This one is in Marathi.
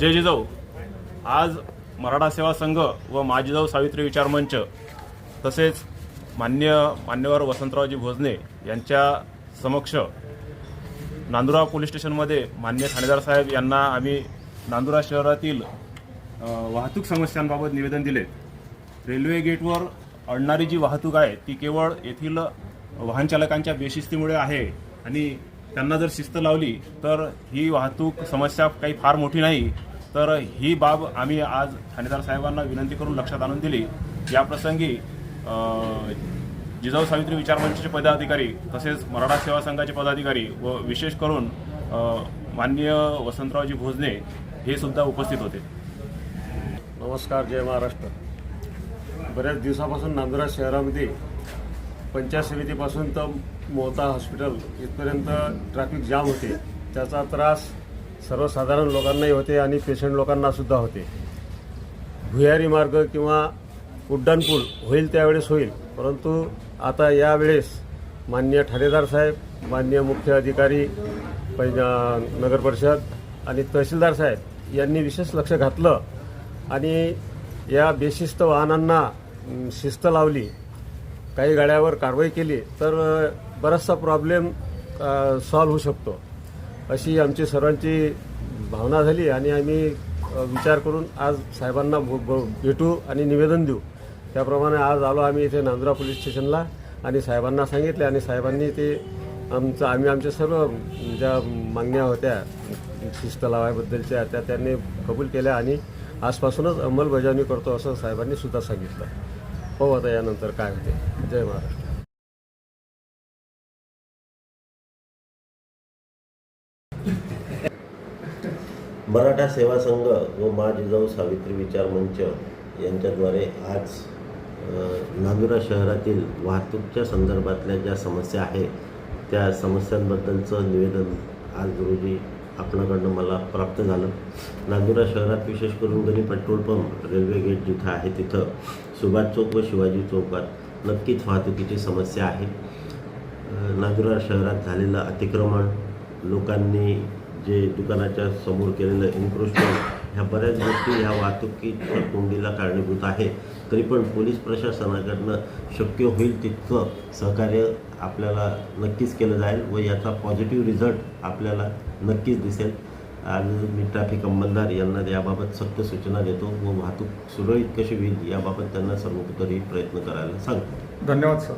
जय जिजाऊ. आज मराठा सेवा संघ व माजीजाऊ सावित्री विचार मंच तसेच मान्य मान्यवर वसंतरावजी भोजने यांच्या समक्ष नांदुरा पोलीस स्टेशनमध्ये मान्य ठाणेदार साहेब यांना आम्ही नांदुरा शहरातील वाहतूक समस्यांबाबत निवेदन दिले. रेल्वे गेटवर अडणारी जी वाहतूक आहे ती केवळ येथील वाहनचालकांच्या बेशिस्तीमुळे आहे आणि त्यांना जर शिस्त लावली तर ही वाहतूक समस्या काही फार मोठी नाही. तर ही बाब आम्ही आज ठाणेदार साहेबांना विनंती करून लक्षात आणून दिली. याप्रसंगी जिजाऊ सावित्री विचार मंचाचे पदाधिकारी तसेच मराठा सेवा संघाचे पदाधिकारी व विशेष करून माननीय वसंतरावजी भोजने हे सुद्धा उपस्थित होते. नमस्कार जय महाराष्ट्र. बऱ्याच दिवसापासून नांदुरा शहरामध्ये पंचायत समितीपासून तर मोहता हॉस्पिटल इथपर्यंत ट्रॅफिक जाम होते. त्याचा त्रास सर्वसाधारण लोकांनाही होते आणि पेशंट लोकांनासुद्धा होते. भुयारी मार्ग किंवा उड्डाणपूल होईल त्यावेळेस होईल परंतु आता यावेळेस मान्य ठाणेदार साहेब मान्य मुख्य अधिकारी नगर परिषद आणि तहसीलदार साहेब यांनी विशेष लक्ष घातलं आणि या बेशिस्त वाहनांना शिस्त लावली काही गाड्यावर कारवाई केली तर बराचसा प्रॉब्लेम सॉल्व्ह होऊ शकतो. अशी आमची सर्वांची भावना झाली आणि आम्ही विचार करून आज साहेबांना भेटू आणि निवेदन देऊ. त्याप्रमाणे आज आलो आम्ही इथे नांदुरा पोलीस स्टेशनला आणि साहेबांना सांगितले आणि साहेबांनी ते आमचं आम्ही आमच्या सर्व ज्या मागण्या होत्या शिस्त लावायबद्दलच्या त्या त्यांनी कबूल केल्या आणि आजपासूनच अंमलबजावणी करतो असं साहेबांनी सुद्धा सांगितलं. हो आता यानंतर काय होते. जय महाराष्ट्र. मराठा सेवा संघ व मा जिजाऊ सावित्री विचार मंच यांच्याद्वारे आज नांदुरा शहरातील वाहतूकच्या संदर्भातल्या ज्या समस्या आहेत त्या समस्यांबद्दलचं निवेदन आज रोजी आपणाकडनं मला प्राप्त झालं. नांदुरा शहरात विशेष करून Gani petrol pump railway gate जिथं आहे तिथं सुभाष चौक व शिवाजी चौकात नक्कीच वाहतुकीची समस्या आहे. नांदुरा शहरात झालेलं अतिक्रमण लोकांनी जे दुकानाच्या समोर केलेलं एन्क्रोचमेंट ह्या बऱ्याच गोष्टी ह्या वाहतुकीच्या कोंडीला कारणीभूत आहे. तरी पण पोलीस प्रशासनाकडनं शक्य होईल तितकं सहकार्य आपल्याला नक्कीच केलं जाईल व याचा पॉझिटिव्ह रिझल्ट आपल्याला नक्कीच दिसेल. आज मी ट्रॅफिक अंमलदार यांना याबाबत सक्त सूचना देतो व वाहतूक सुरळीत कशी होईल याबाबत त्यांना सर्वतोपरी प्रयत्न करायला सांगतो. धन्यवाद सर